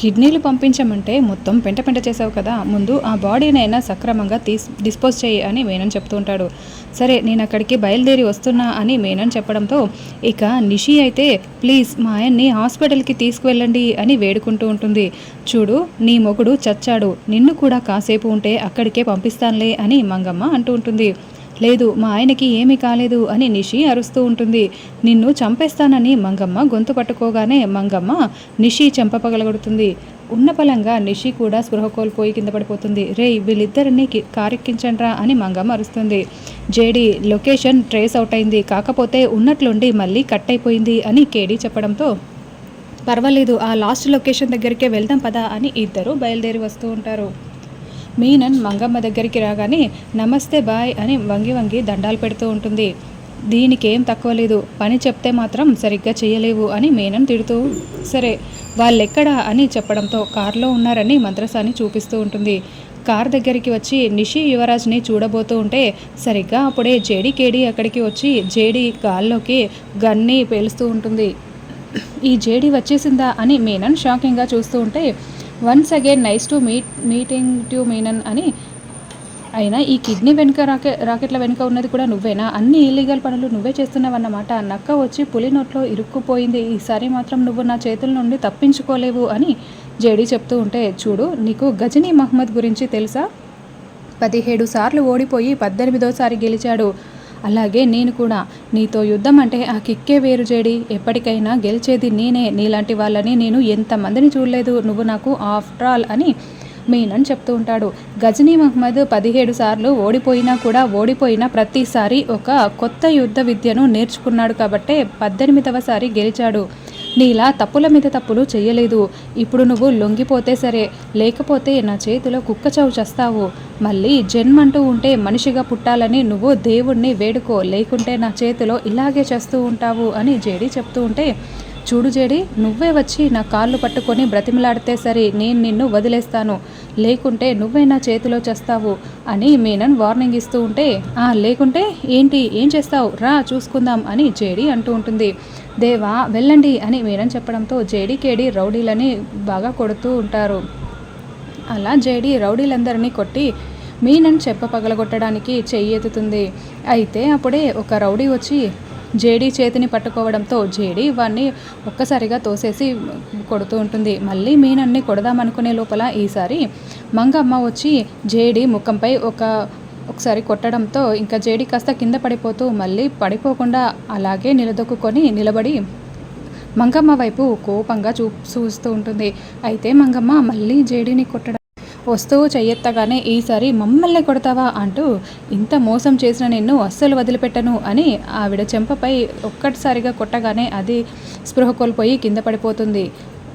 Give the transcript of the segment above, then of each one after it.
కిడ్నీలు పంపించమంటే మొత్తం పెంట పెంట చేసావు కదా. ముందు ఆ బాడీనైనా సక్రమంగా తీస్ డిస్పోజ్ చేయి అని మేనన్ చెప్తూ ఉంటాడు. సరే నేను అక్కడికి బయలుదేరి వస్తున్నా అని మేనన్ చెప్పడంతో ఇక నిషి అయితే ప్లీజ్ మా ఆయన్ని హాస్పిటల్కి తీసుకువెళ్ళండి అని వేడుకుంటూ ఉంటుంది. చూడు నీ మొగుడు చచ్చాడు. నిన్ను కూడా కాసేపు ఉంటే అక్కడికే పంపిస్తానులే అని మంగమ్మ అంటూ ఉంటుంది. లేదు మా ఆయనకి ఏమీ కాలేదు అని నిషి అరుస్తూ ఉంటుంది. నిన్ను చంపేస్తానని మంగమ్మ గొంతు పట్టుకోగానే మంగమ్మ నిషి చంపపగలగొడుతుంది ఉన్న పలంగా నిషి కూడా స్పృహ కోల్పోయి కింద పడిపోతుంది. రే వీళ్ళిద్దరిని కారెక్కించండ్రా అని మంగమ్మ అరుస్తుంది. జేడి లొకేషన్ ట్రేస్ అవుట్ అయింది. కాకపోతే ఉన్నట్లుండి మళ్ళీ కట్ అయిపోయింది అని కేడీ చెప్పడంతో పర్వాలేదు ఆ లాస్ట్ లొకేషన్ దగ్గరికే వెళ్దాం పదా అని ఇద్దరు బయలుదేరి వస్తూ ఉంటారు. మీనన్ మంగమ్మ దగ్గరికి రాగానే నమస్తే బాయ్ అని వంగి వంగి దండాలు పెడుతూ ఉంటుంది. దీనికేం తక్కువ లేదు. పని చెప్తే మాత్రం సరిగ్గా చేయలేవు అని మీనన్ తిడుతూ సరే వాళ్ళెక్కడా అని చెప్పడంతో కారులో ఉన్నారని మంత్రసాని చూపిస్తూ ఉంటుంది. కార్ దగ్గరికి వచ్చి నిషి యువరాజ్ని చూడబోతూ ఉంటే సరిగ్గా అప్పుడే జేడీ కేడీ అక్కడికి వచ్చి జేడీ గాల్లోకి గన్ని పేలుస్తూ ఉంటుంది. ఈ జేడీ వచ్చేసిందా అని మీనన్ షాకింగ్గా చూస్తూ ఉంటే once again nice to meet meeting to Menon అని అయినా ఈ కిడ్నీ వెనుక రాకె రాకెట్ల వెనుక ఉన్నది కూడా నువ్వేనా? అన్ని ఇల్లీగల్ పనులు నువ్వే చేస్తున్నావన్నమాట. నక్క వచ్చి పులి నోట్లో ఇరుక్కుపోయింది. ఈసారి మాత్రం నువ్వు నా చేతుల నుండి తప్పించుకోలేవు అని జేడీ చెప్తూ ఉంటే చూడు నీకు గజనీ మహమ్మద్ గురించి తెలుసా? పదిహేడు సార్లు ఓడిపోయి పద్దెనిమిదోసారి గెలిచాడు. అలాగే నేను కూడా నీతో యుద్ధం అంటే ఆ కిక్కే వేరు చేడి ఎప్పటికైనా గెలిచేది నేనే. నీలాంటి వాళ్ళని నేను ఎంతమందిని చూడలేదు. నువ్వు నాకు ఆఫ్టర్ ఆల్ అని మీనన్ చెప్తూ ఉంటాడు. గజనీ మహమ్మద్ పదిహేడు సార్లు ఓడిపోయినా కూడా ఓడిపోయిన ప్రతిసారి ఒక కొత్త యుద్ధ విద్యను నేర్చుకున్నాడు కాబట్టే పద్దెనిమిదవసారి గెలిచాడు. నీలా తప్పుల మీద తప్పులు చేయలేదు. ఇప్పుడు నువ్వు లొంగిపోతే సరే లేకపోతే నా చేతిలో కుక్క చావు చేస్తావు. మళ్ళీ జన్మంటూ ఉంటే మనిషిగా పుట్టాలని నువ్వు దేవుణ్ణి వేడుకో లేకుంటే నా చేతిలో ఇలాగే చేస్తూ ఉంటావు అని జేడి చెప్తూ ఉంటే చూడు జేడి నువ్వే వచ్చి నా కాళ్ళు పట్టుకొని బ్రతిమలాడితే సరే నేను నిన్ను వదిలేస్తాను. లేకుంటే నువ్వే నా చేతిలో చేస్తావు అని మీనన్ వార్నింగ్ ఇస్తూ ఉంటే ఆ లేకుంటే ఏంటి ఏం చేస్తావు? రా చూసుకుందాం అని జేడి అంటూ ఉంటుంది. దేవా వెళ్ళండి అని మీనన్ చెప్పడంతో జేడీకేడి రౌడీలని బాగా కొడుతూ ఉంటారు. అలా జేడీ రౌడీలందరినీ కొట్టి మీనన్ చెప్ప పగలగొట్టడానికి చెయ్యి ఎత్తుతుంది. అయితే అప్పుడే ఒక రౌడీ వచ్చి జేడీ చేతిని పట్టుకోవడంతో జేడీ వాడిని ఒక్కసారిగా తోసేసి కొడుతూ ఉంటుంది. మళ్ళీ మీనన్ని కొడదామనుకునే లోపల ఈసారి మంగమ్మ వచ్చి జేడీ ముఖంపై ఒక ఒకసారి కొట్టడంతో ఇంకా జేడి కాస్త కింద పడిపోతూ మళ్ళీ పడిపోకుండా అలాగే నిలదొక్కుకొని నిలబడి మంగమ్మ వైపు కోపంగా చూ చూస్తూ ఉంటుంది. అయితే మంగమ్మ మళ్ళీ జేడీని కొట్టడం వస్తువు చెయ్యెత్తగానే ఈసారి మమ్మల్ని కొడతావా? అంటూ ఇంత మోసం చేసిన నిన్ను అస్సలు వదిలిపెట్టను అని ఆవిడ చెంపపై ఒక్కటిసారిగా కొట్టగానే అది స్పృహ కోల్పోయి కింద పడిపోతుంది.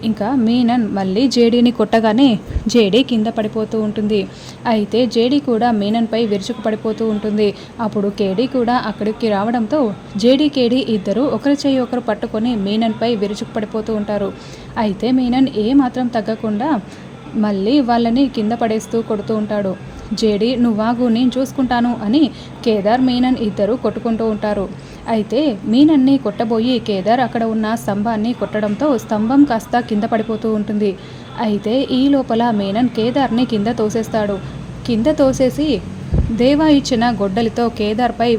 ఇంకా మీనన్ మళ్ళీ జేడీని కొట్టగానే జేడీ కింద పడిపోతూ ఉంటుంది. అయితే జేడీ కూడా మీనన్పై విరుచుకు పడిపోతూ ఉంటుంది. అప్పుడు కేడీ కూడా అక్కడికి రావడంతో జేడీ కేడీ ఇద్దరు ఒకరి చేయి ఒకరు పట్టుకొని మీనన్పై విరుచుకు పడిపోతూ ఉంటారు. అయితే మీనన్ ఏ మాత్రం తగ్గకుండా మళ్ళీ వాళ్ళని కింద పడేస్తూ కొడుతూ ఉంటాడు. జేడి నువ్వాగు నేను చూసుకుంటాను అని కేదార్ మీనన్ ఇద్దరు కొట్టుకుంటూ ఉంటారు. అయితే మీనన్ని కొట్టబోయి కేదార్ అక్కడ ఉన్న స్తంభాన్ని కొట్టడంతో స్తంభం కాస్త కింద పడిపోతూ ఉంటుంది. అయితే ఈ లోపల మీనన్ కేదార్ని కింద తోసేస్తాడు. కింద తోసేసి దేవా ఇచ్చిన గొడ్డలితో కేదార్పై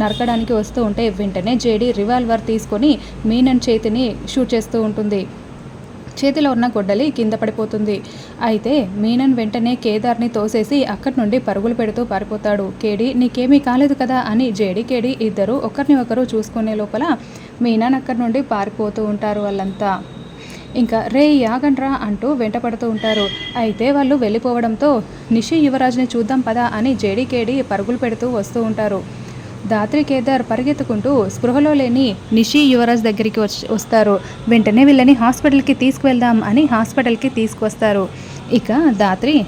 నరకడానికి వస్తూ ఉంటే వెంటనే జేడి రివాల్వర్ తీసుకొని మీనన్ చేతిని షూట్ చేస్తూ ఉంటుంది. చేతిలో ఉన్న గొడ్డలి కింద పడిపోతుంది. అయితే మీనన్ వెంటనే కేదార్ని తోసేసి అక్కడి నుండి పరుగులు పెడుతూ పారిపోతాడు. కేడి నీకేమీ కాలేదు కదా అని జేడి కేడి ఇద్దరు ఒకరిని ఒకరు చూసుకునే లోపల మీనన్ అక్కడి నుండి పారిపోతూ ఉంటారు వాళ్ళంతా. ఇంకా రే యాగండ్రా అంటూ వెంటపడుతూ ఉంటారు. అయితే వాళ్ళు వెళ్ళిపోవడంతో నిషి యువరాజ్ని చూద్దాం పదా అని జేడి కేడి పరుగులు పెడుతూ వస్తూ ఉంటారు. దాత్రి కేదార్ పరిగెత్తుకుంటూ స్పృహలో లేని నిషి యువరాజ్ దగ్గరికి వచ్చి వస్తారు. వెంటనే వీళ్ళని హాస్పిటల్కి తీసుకువెళ్దాం అని హాస్పిటల్కి తీసుకువస్తారు. ఇక దాత్రి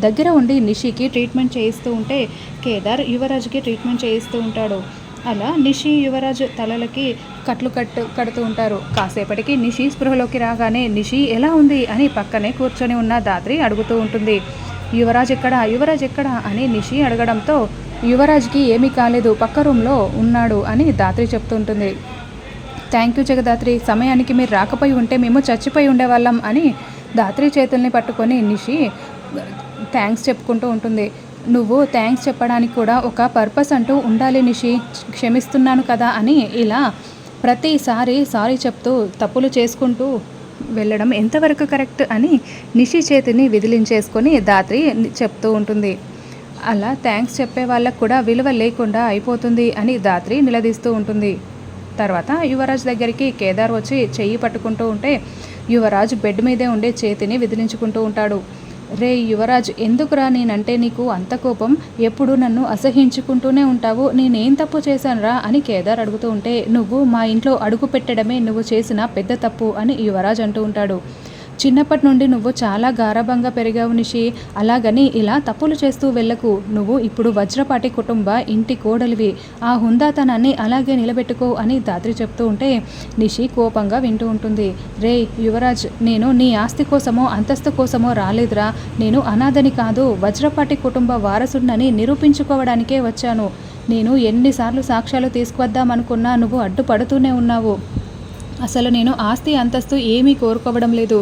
దగ్గర ఉండి నిషికి ట్రీట్మెంట్ చేయిస్తూ ఉంటే కేదార్ యువరాజ్కి ట్రీట్మెంట్ చేయిస్తూ ఉంటాడు. అలా నిషి యువరాజ్ తలలకి కట్లు కట్టు కడుతూ ఉంటారు. కాసేపటికి నిషి స్పృహలోకి రాగానే నిషి ఎలా ఉంది అని పక్కనే కూర్చొని ఉన్న దాత్రి అడుగుతూ ఉంటుంది. యువరాజ్ ఎక్కడా? యువరాజ్ ఎక్కడా? అని నిషి అడగడంతో యువరాజ్కి ఏమీ కాలేదు పక్క రూమ్లో ఉన్నాడు అని దాత్రి చెప్తుంటుంది. థ్యాంక్ యూ జగదాత్రి సమయానికి మీరు రాకపోయి ఉంటే మేము చచ్చిపోయి ఉండేవాళ్ళం అని దాత్రి చేతుల్ని పట్టుకొని నిషి థ్యాంక్స్ చెప్పుకుంటూ ఉంటుంది. నువ్వు థ్యాంక్స్ చెప్పడానికి కూడా ఒక పర్పస్ అంటూ ఉండాలి నిషి క్షమిస్తున్నాను కదా అని ఇలా ప్రతిసారి సారీ చెప్తూ తప్పులు చేసుకుంటూ వెళ్ళడం ఎంతవరకు కరెక్ట్ అని నిషి చేతిని విదిలించేసుకొని దాత్రి చెప్తూ ఉంటుంది. అలా థ్యాంక్స్ చెప్పే వాళ్ళకు కూడా విలువ లేకుండా అయిపోతుంది అని దాత్రి నిలదీస్తూ ఉంటుంది. తర్వాత యువరాజ్ దగ్గరికి కేదార్ వచ్చి చెయ్యి పట్టుకుంటూ ఉంటే యువరాజ్ బెడ్ మీదే ఉండే చేతిని విదిలించుకుంటూ ఉంటాడు. రే యువరాజ్ ఎందుకురా నేనంటే నీకు అంత కోపం? ఎప్పుడు నన్ను అసహించుకుంటూనే ఉంటావు? నేనేం తప్పు చేశానురా? అని కేదార్ అడుగుతూ ఉంటే నువ్వు మా ఇంట్లో అడుగు పెట్టడమే నువ్వు చేసిన పెద్ద తప్పు అని యువరాజ్ అంటూ ఉంటాడు. చిన్నప్పటి నుండి నువ్వు చాలా గారాభంగా పెరిగావు నిషి. అలాగని ఇలా తప్పులు చేస్తూ వెళ్ళకు. నువ్వు ఇప్పుడు వజ్రపాటి కుటుంబ ఇంటి కోడలివి. ఆ హుందాతనాన్ని అలాగే నిలబెట్టుకో అని దాత్రి చెప్తూ ఉంటే నిషి కోపంగా వింటూ ఉంటుంది. రే యువరాజ్ నేను నీ ఆస్తి కోసమో అంతస్తు కోసమో రాలేదురా. నేను అనాథని కాదు వజ్రపాటి కుటుంబ వారసుడినని నిరూపించుకోవడానికే వచ్చాను. నేను ఎన్నిసార్లు సాక్ష్యాలు తీసుకువద్దామనుకున్నా నువ్వు అడ్డుపడుతూనే ఉన్నావు. అసలు నేను ఆస్తి అంతస్తు ఏమీ కోరుకోవడం లేదు.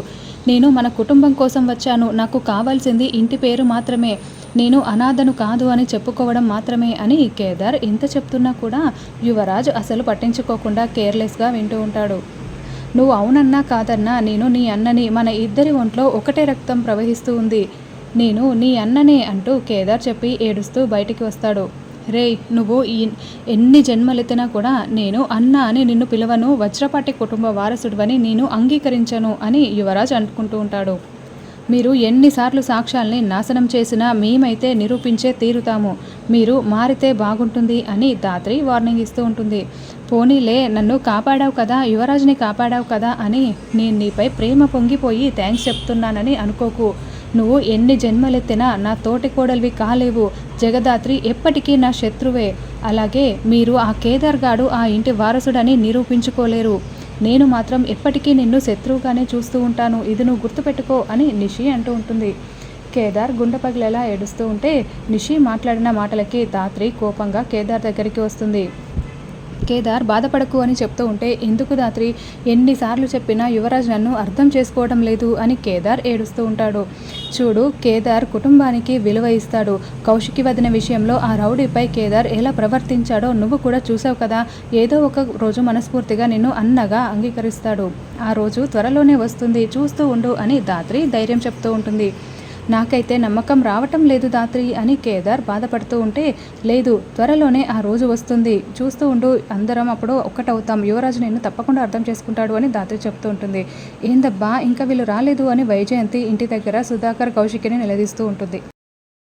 నేను మన కుటుంబం కోసం వచ్చాను. నాకు కావాల్సింది ఇంటి పేరు మాత్రమే. నేను అనాథను కాదు అని చెప్పుకోవడం మాత్రమే అని కేదార్ ఇంత చెప్తున్నా కూడా యువరాజ్ అసలు పట్టించుకోకుండా కేర్లెస్గా వింటూ ఉంటాడు. నువ్వు అవునన్నా కాదన్నా నేను నీ అన్నని మన ఇద్దరి ఒంట్లో ఒకటే రక్తం ప్రవహిస్తూ ఉంది. నేను నీ అన్ననే అంటూ కేదార్ చెప్పి ఏడుస్తూ బయటికి వస్తాడు. రే నువ్వు ఈ ఎన్ని జన్మలెత్తినా కూడా నేను అన్న అని నిన్ను పిలవను వజ్రపాటి కుటుంబ వారసుడివని నేను అంగీకరించను అని యువరాజ్ అనుకుంటూ ఉంటాడు. మీరు ఎన్నిసార్లు సాక్ష్యాల్ని నాశనం చేసినా మేమైతే నిరూపించే తీరుతాము. మీరు మారితే బాగుంటుంది అని దాత్రి వార్నింగ్ ఇస్తూ ఉంటుంది. పోనీలే నన్ను కాపాడావు కదా యువరాజ్ని కాపాడావు కదా అని నేను నీపై ప్రేమ పొంగిపోయి థ్యాంక్స్ చెప్తున్నానని అనుకోకు. నువ్వు ఎన్ని జన్మలెత్తినా నా తోటి కోడలివి కాలేవు. జగదాత్రి ఎప్పటికీ నా శత్రువే. అలాగే మీరు ఆ కేదార్ గాడు ఆ ఇంటి వారసుడని నిరూపించుకోలేరు. నేను మాత్రం ఎప్పటికీ నిన్ను శత్రువుగానే చూస్తూ ఉంటాను. ఇది నువ్వు గుర్తుపెట్టుకో అని నిషి అంటూ ఉంటుంది. కేదార్ గుండె పగిలేలా ఏడుస్తూ ఉంటే నిషి మాట్లాడిన మాటలకి దాత్రి కోపంగా కేదార్ దగ్గరికి వస్తుంది. కేదార్ బాధపడకు అని చెప్తూ ఉంటే ఎందుకు దాత్రి? ఎన్నిసార్లు చెప్పినా యువరాజ్ నన్ను అర్థం చేసుకోవడం లేదు అని కేదార్ ఏడుస్తూ ఉంటాడు. చూడు కేదార్ కుటుంబానికి విలువ ఇస్తాడు. కౌశికి వదిన విషయంలో ఆ రౌడీపై కేదార్ ఎలా ప్రవర్తించాడో నువ్వు కూడా చూసావు కదా. ఏదో ఒక రోజు మనస్ఫూర్తిగా నిన్ను అన్నగా అంగీకరిస్తాడు. ఆ రోజు త్వరలోనే వస్తుంది. చూస్తూ ఉండు అని దాత్రి ధైర్యం చెప్తూ ఉంటుంది. నాకైతే నమ్మకం రావటం లేదు దాత్రి అని కేదార్ బాధపడుతూ ఉంటే లేదు త్వరలోనే ఆ రోజు వస్తుంది. చూస్తూ ఉండు అందరం అప్పుడు ఒక్కటవుతాం. యువరాజు నేను తప్పకుండా అర్థం చేసుకుంటాడు అని దాత్రి చెప్తూ ఉంటుంది. ఏందబ్బా ఇంకా వీళ్ళు రాలేదు అని వైజయంతి ఇంటి దగ్గర సుధాకర్ కౌశికిని నిలదీస్తూ ఉంటుంది.